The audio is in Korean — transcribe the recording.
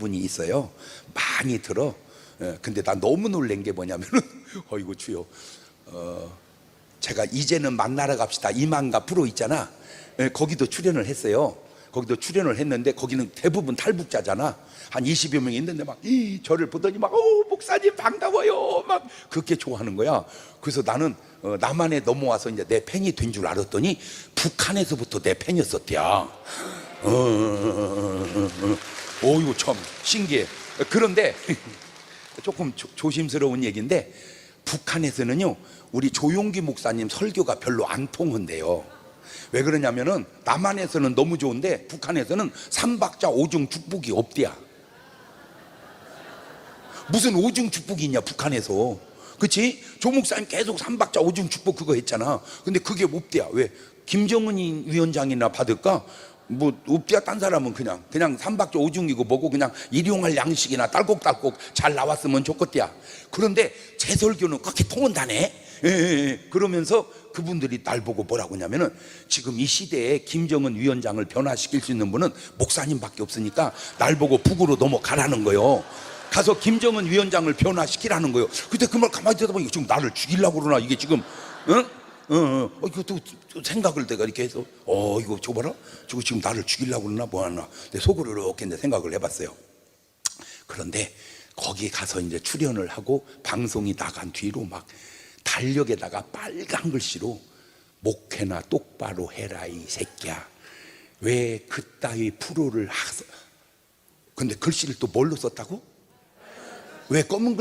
분이 있어요. 많이 들어. 예, 근데 나 너무 놀란 게 뭐냐면은 어이구 주여. 어, 제가 이제는 만나러 갑시다. 이만가 프로 있잖아. 예, 거기도 출연을 했어요. 거기도 출연을 했는데 거기는 대부분 탈북자잖아. 한 20여 명이 있는데 막 이, 저를 보더니 막 어, 목사님 반가워요. 막 그렇게 좋아하는 거야. 그래서 나는 어, 남한에 넘어와서 이제 내 팬이 된 줄 알았더니 북한에서부터 내 팬이었었대야. 어, 어, 어, 어, 어. 어이구 참 신기해. 그런데 조금 조, 조심스러운 얘기인데 북한에서는요 우리 조용기 목사님 설교가 별로 안 통한대요. 왜 그러냐면은 남한에서는 너무 좋은데 북한에서는 삼박자 오중 축복이 없대야. 무슨 오중 축복이 있냐 북한에서. 그치? 조 목사님 계속 삼박자 오중 축복 그거 했잖아. 근데 그게 없대야. 왜? 김정은 위원장이나 받을까? 뭐 없대야 딴 사람은 그냥 그냥 삼박자 오중이고 뭐고 그냥 일용할 양식이나 딸꾹딸꾹 잘 나왔으면 좋겠대야. 그런데 제 설교는 그렇게 통한다네. 예, 예, 예. 그러면서 그분들이 날 보고 뭐라고 하냐면은 지금 이 시대에 김정은 위원장을 변화시킬 수 있는 분은 목사님밖에 없으니까 날 보고 북으로 넘어가라는 거요. 가서 김정은 위원장을 변화시키라는 거예요. 근데 그말 가만히 보니까 지금 나를 죽이려고 그러나 이게 지금 응? 어, 어, 어, 이거 생각을 내가 이렇게 해서 어 이거 저거 봐라 저거 지금 나를 죽이려고 그러나 뭐 하나 내 속으로 이렇게 이제 생각을 해봤어요. 그런데 거기 가서 이제 출연을 하고 방송이 나간 뒤로 막 달력에다가 빨간 글씨로 목회나 똑바로 해라 이 새끼야 왜 그따위 프로를 하서 근데 글씨를 또 뭘로 썼다고? 왜 검은 글